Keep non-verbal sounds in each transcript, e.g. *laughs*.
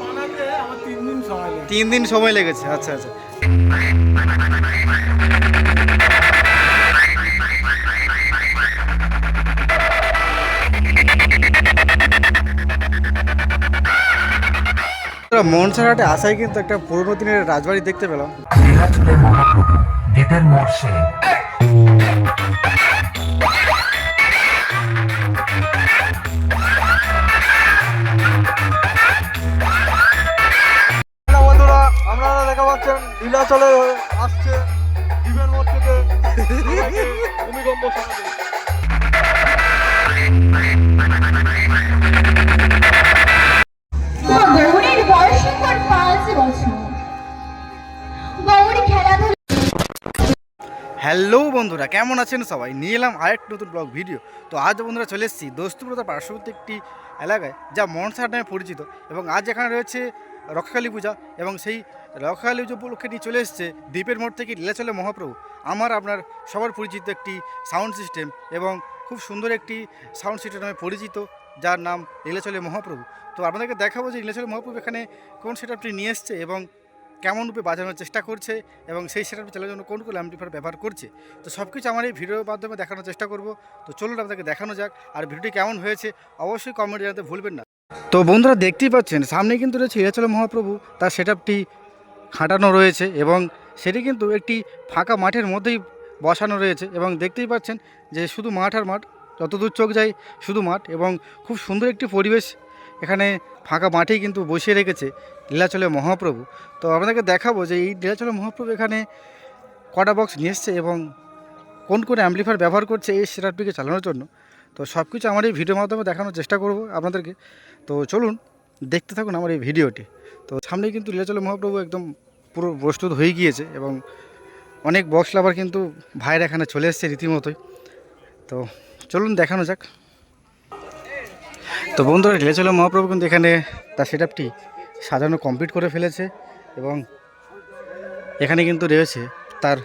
বানাতে আমার তিন দিন সময় লেগেছে আচ্ছা আচ্ছা। মনসারহাটে আসায় কিন্তু একটা পুরোনো দিনের রাজবাড়ি দেখতে পেলাম। মহাপ্রভু দ্বীপের মোড় নীলাচলে আসছে দ্বীপের মোড় থেকে ভূমিকম্প হ্যালো বন্ধুরা কেমন আছেন সবাই? নিয়ে এলাম আরেক নতুন ব্লগ ভিডিও। তো আজ বন্ধুরা চলে এসেছি দোস্তুপ্রতার পার্শ্ববর্তী একটি এলাকায় যা মনসার নামে পরিচিত এবং আজ এখানে রয়েছে রক্ষাকালী পূজা এবং সেই রক্ষাকালী পুজো উপলক্ষে নিয়ে চলে এসেছে দ্বীপের মোড় থেকে লীলাচলে মহাপ্রভু। আমার, আপনার সবার পরিচিত একটি সাউন্ড সিস্টেম এবং খুব সুন্দর একটি সাউন্ড সিস্টেম পরিচিত, যার নাম লীলাচলে মহাপ্রভু। তো আপনাদেরকে দেখাবো যে লীলাচলে মহাপ্রভু এখানে কোন সেটআপটি নিয়ে এসছে এবং কেমন রূপে বাজানোর চেষ্টা করছে এবং সেই সেটআপটি চালানোর জন্য কোন কোন অ্যাম্পলিফায়ার ব্যবহার করছে। তো সব কিছু আমার এই ভিডিওর মাধ্যমে দেখানোর চেষ্টা করব। তো চলুন আপনাদেরকে দেখানো যাক, আর ভিডিওটি কেমন হয়েছে অবশ্যই কমেন্ট জানাতে ভুলবেন না। তো বন্ধুরা দেখতেই পাচ্ছেন, সামনে কিন্তু রয়েছে হিরাচল মহাপ্রভু, তার সেটআপটি খাটানো রয়েছে এবং সেটি কিন্তু একটি ফাঁকা মাঠের মধ্যেই বসানো রয়েছে এবং দেখতেই পাচ্ছেন যে শুধু মাঠ আর মাঠ, যতদূর চোখ যায় শুধু মাঠ এবং খুব সুন্দর একটি পরিবেশ এখানে ফাঁকা মাঠেই কিন্তু বসিয়ে রেখেছে লীলাচলে মহাপ্রভু। তো আপনাদেরকে দেখাবো যে এই লীলাচলে মহাপ্রভু এখানে কটা বক্স নিয়ে এসছে এবং কোন কোন অ্যাম্পলিফায়ার ব্যবহার করছে এই সেটআপটিকে চালানোর জন্য। তো সব কিছু আমার এই ভিডিওর মাধ্যমে দেখানোর চেষ্টা করব আপনাদেরকে। তো চলুন, দেখতে থাকুন আমার এই ভিডিওটি। তো সামনেই কিন্তু লীলাচলে মহাপ্রভু একদম পুরো প্রস্তুত হয়ে গিয়েছে এবং অনেক বক্স লাভার কিন্তু ভাইয়ের এখানে চলে এসছে রীতিমতোই। তো চলুন, দেখানো যাক। তো বন্ধুরা, লীলাচলে মহাপ্রভু কিন্তু এখানে তার সেট আপটি সাজানো কমপ্লিট করে ফেলেছে এবং এখানে কিন্তু রয়েছে তার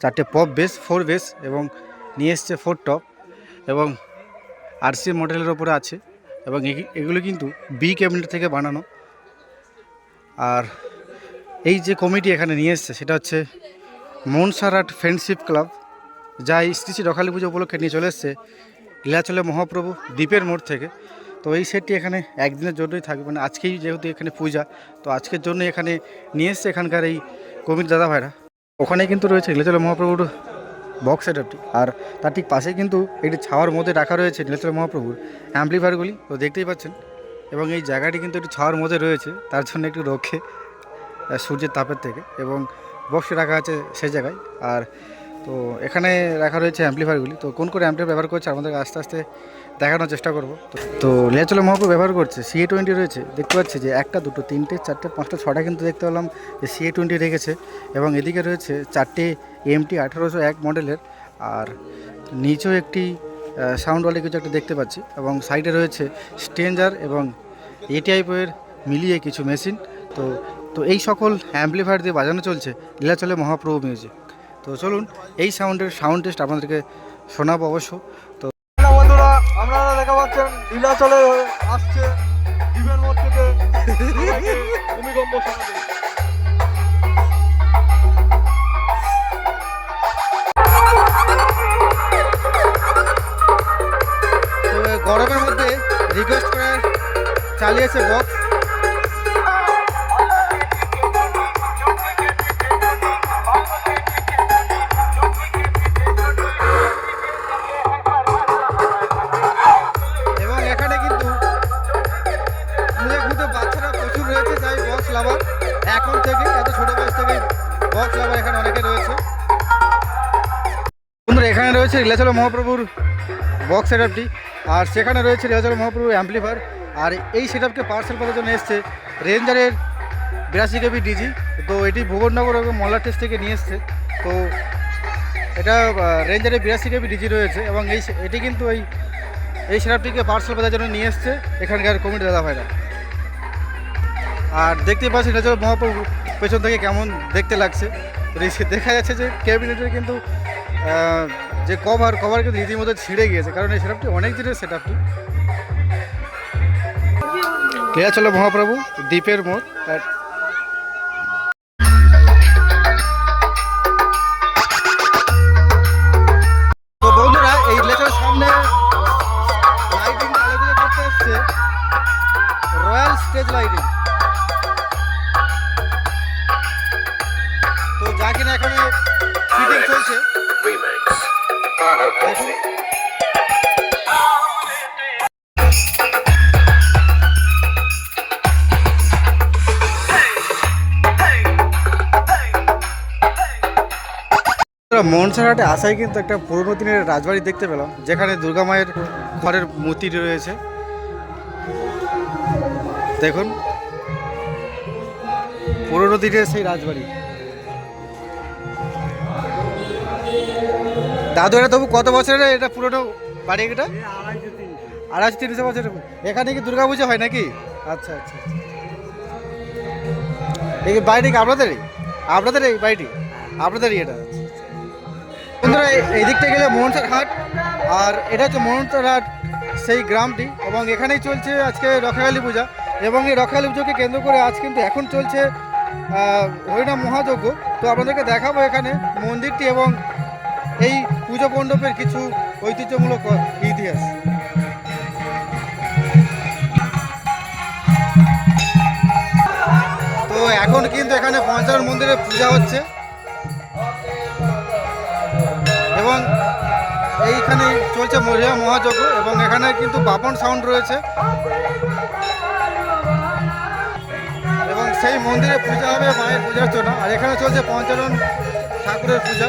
চারটে পপ বেস ফোর বেস এবং নিয়ে এসছে ফোর টপ এবং আরসি মডেলের ওপরে আছে এবং এগি- এগুলো কিন্তু বি ক্যাবিনেট থেকে বানানো। আর এই যে কমিটি এখানে নিয়ে এসছে, সেটা হচ্ছে মনসারাট ফ্রেন্ডশিপ ক্লাব যা এই শ্রী রখালী পুজো উপলক্ষে নিয়ে চলে এসছে লীলাচলে মহাপ্রভু দ্বীপের মোড় থেকে। তো এই সেটটি এখানে একদিনের জন্যই থাকবে মানে আজকেই যেহেতু এখানে পূজা, তো আজকের জন্য এখানে নিয়ে এসছে এখানকার এই কমির দাদা ভাইরা ওখানে কিন্তু রয়েছে নীলাচল মহাপ্রভুর বক্স সেটআপটি। আর তার ঠিক পাশে কিন্তু একটি ছাওয়ার মধ্যে রাখা রয়েছে নীলেশ্বর মহাপ্রভুর অ্যাম্পলিফায়ারগুলি। তো দেখতেই পাচ্ছেন। এবং এই জায়গাটি কিন্তু একটু ছাওয়ার মধ্যে রয়েছে। তার জন্য একটু রক্ষে সূর্যের তাপের থেকে। এবং বক্সে রাখা আছে সেই জায়গায়। আর তো এখানে রাখা রয়েছে অ্যাম্পলিফায়ারগুলি তো কোন করে অ্যাম্পলিফায়ার ব্যবহার করছে আমাদের আস্তে আস্তে দেখানোর চেষ্টা করব। তো লেচলে মহাপ্রভু ব্যবহার করছে সিএ টোয়েন্টি রয়েছে। দেখতে পাচ্ছি যে একটা, দুটো, তিনটে, চারটে, পাঁচটা, ছটা কিন্তু দেখতে পেলাম যে সিএ টোয়েন্টি রেখেছে এবং এদিকে রয়েছে চারটে এমটি আঠারোশো এক মডেলের আর নিচেও একটি সাউন্ড সাউন্ডওয়ালি কিছু একটা দেখতে পাচ্ছি এবং সাইডে রয়েছে স্টেঞ্জার এবং এটিআইপোয়ের মিলিয়ে কিছু মেশিন তো তো এই সকল অ্যাম্পলিফায়ার দিয়ে বাজানো চলছে লীলাচলে মহাপ্রভু মিউজিক তো চলুন এই সাউন্ডের সাউন্ড টেস্ট আপনাদেরকে শোনাবো অবশ্য। তো বন্ধুরা আপনারা দেখা পাচ্ছেন নীলাচলে আসছে দ্বীপের ভূমিকম্প গরমের মধ্যে রিকোয়েস্ট করে চালিয়েছে বক্স বাচ্চারা প্রচুর রয়েছে, তাই বক্স লাভার এখন থেকে, এত ছোট বয়স থেকে বক্স লাভার এখানে অনেকে রয়েছে। বন্ধুরা, এখানে রয়েছে লীলাচল মহাপ্রভুর বক্স সেটআপটি আর সেখানে রয়েছে লীলাচল মহাপ্রভু অ্যাম্পলিফায়ার আর এই সেটআপকে পার্সেল করার জন্য এসছে রেঞ্জারের বিরাশি কেবি ডিজি। তো এটি ভুবননগর এবং মল্লা টেস্ট থেকে নিয়ে এসছে। তো এটা রেঞ্জারের বিরাশি কেবি ডিজি রয়েছে এবং এই এটি কিন্তু এই এই সেটআপটিকে পার্সেল করার জন্য নিয়ে এসছে। এখানকার কমিটি দাদা ভাইরা আর দেখতে পাচ্ছি নীলাচল মহাপ্রভু। পেছন থেকে কেমন দেখতে লাগছে। দেখা যাচ্ছে যে ক্যাবিনেটের কিন্তু যে কভার কভার কিন্তু রীতিমতো ছিঁড়ে গিয়েছে। কারণ এই সেটআপটি অনেক দিনের সেটআপটি চলো মহাপ্রভু? দ্বীপের মোড়। মনসারহাটে আসাই কিন্তু একটা পুরনো দিনের রাজবাড়ি দেখতে পেলাম যেখানে দুর্গা মায়ের ঘরের মূর্তি রয়েছে। দেখুন পুরনো দিনের সেই রাজবাড়ি। দাদু এটা তবু কত বছরের এটা পুরনো বাড়ি এটা? আড়াইশো তিনশো বছরের এখানে কি দুর্গা পুজো হয় নাকি? আচ্ছা আচ্ছা আচ্ছা। এই বাড়িটি কি আপনাদেরই? আপনাদের এই বাড়িটি? আপনাদেরই এটা? বন্ধুরা, এই- দিকটা গেলে মোহনসার হাট, আর এটা হচ্ছে মোহনসার হাট, সেই গ্রামটি, এবং এখানেই চলছে আজকে রক্ষাকালী পূজা, এবং এই রক্ষাকালী পুজোকে কেন্দ্র করে আজ কিন্তু এখন চলছে হরিনাম মহাযজ্ঞ। তো আপনাদেরকে দেখাবো এখানে মন্দিরটি এবং এই পুজো মণ্ডপের কিছু ঐতিহ্যমূলক ইতিহাস। তো এখন কিন্তু এখানে পঞ্চায়েত মন্দিরে পূজা হচ্ছে। এবং এইখানে চলছে মহিলা মহাযজ্ঞ এবং এখানে কিন্তু বাপন সাউন্ড রয়েছে। এবং সেই মন্দিরে পূজা হবে মায়ের পূজার জন্য। আর এখানে চলছে পঞ্চানন ঠাকুরের পূজা।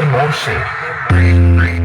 দ্বীপের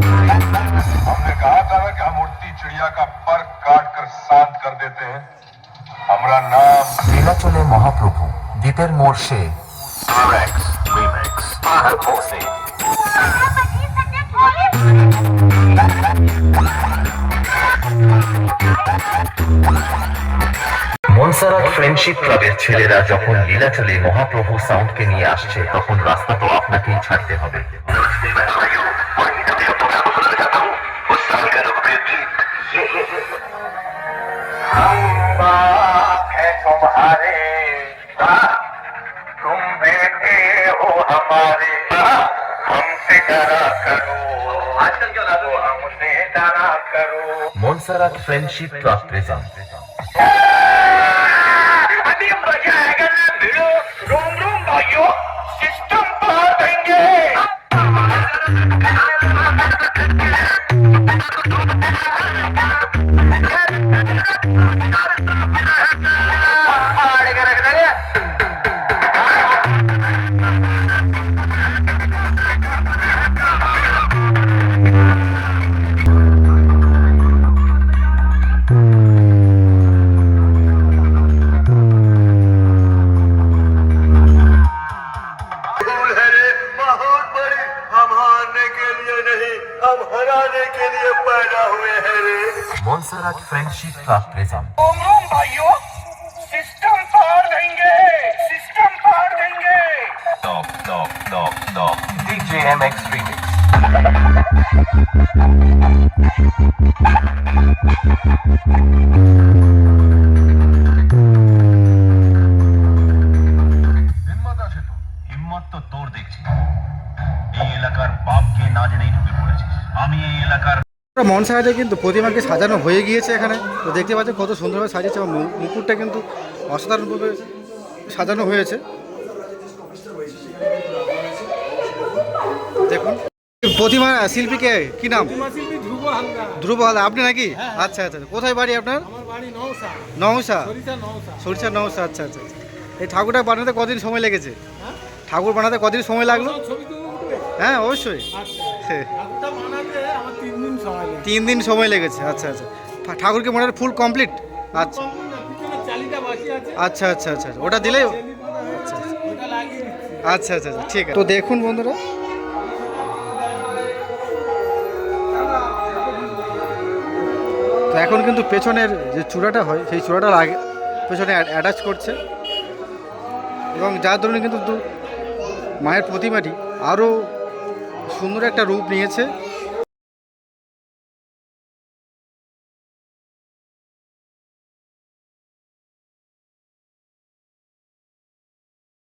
हमने कहा था ना कि हम उड़ती चिड़िया का पर काट कर शांत कर देते हैं हमारा नाम नीलाचले महाप्रभु दीपेर मोर से Thank you. কনসারাত ফ্রেন্ডশিপ ক্লাবের ছেলেরা যখন লীলাচলে মহাপ্রভু সাউন্ডকে নিয়ে আসছে, তখন রাস্তা তো আপনাকেই ছাড়তে হবে। মনসারাত ফ্রেন্ডশিপ ক্লাব প্রেজেন্ট अभी बजाएगा ना भिड़ो रोम रोम भाइयों सिस्टम पार देंगे মনসারাত ফ্রেন্ডশিপ ক্লাব প্রেজেন্ট रोम रोम भाइयों सिस्टम पार देंगे सिस्टम पार देंगे Dog, dog, dog, dog. DJ MX Remix. হিম্মত আছে তো হিম্মত তো তোর দেখছি এই এলাকার বাপকে না জেনেই ঢুকে পড়েছিস আমি এই এলাকার মনসাহাটে কিন্তু প্রতিমাকে সাজানো হয়ে গিয়েছে এখানে। তো দেখতে পাচ্ছেন কত সুন্দরভাবে সাজিয়েছে এবং মুকুটটা কিন্তু অসাধারণভাবে সাজানো হয়েছে। দেখুন। প্রতিমা শিল্পীকে কি নাম? ধ্রুব হালদার। আপনি নাকি? আচ্ছা আচ্ছা কোথায় বাড়ি আপনার? নৌসা সরিষা নৌসা আচ্ছা আচ্ছা আচ্ছা। এই ঠাকুরটা বানাতে কদিন সময় লেগেছে? ঠাকুর বানাতে কদিন সময় লাগল? হ্যাঁ অবশ্যই। *laughs* তিন দিন সময় লেগেছে আচ্ছা আচ্ছা। ঠাকুরকে মনে হয় ফুল কমপ্লিট? আচ্ছা। আছে আচ্ছা আচ্ছা আচ্ছা। ওটা দিলেই আচ্ছা ওটা আচ্ছা আচ্ছা আচ্ছা ঠিক আছে। তো দেখুন বন্ধুরা। তো এখন কিন্তু পেছনের যে চূড়াটা হয়, সেই চূড়াটা লাগে পেছনে অ্যাটাচ করছে। এবং যার দরুন কিন্তু মায়ের প্রতিমাটি আরও সুন্দর একটা রূপ নিয়েছে।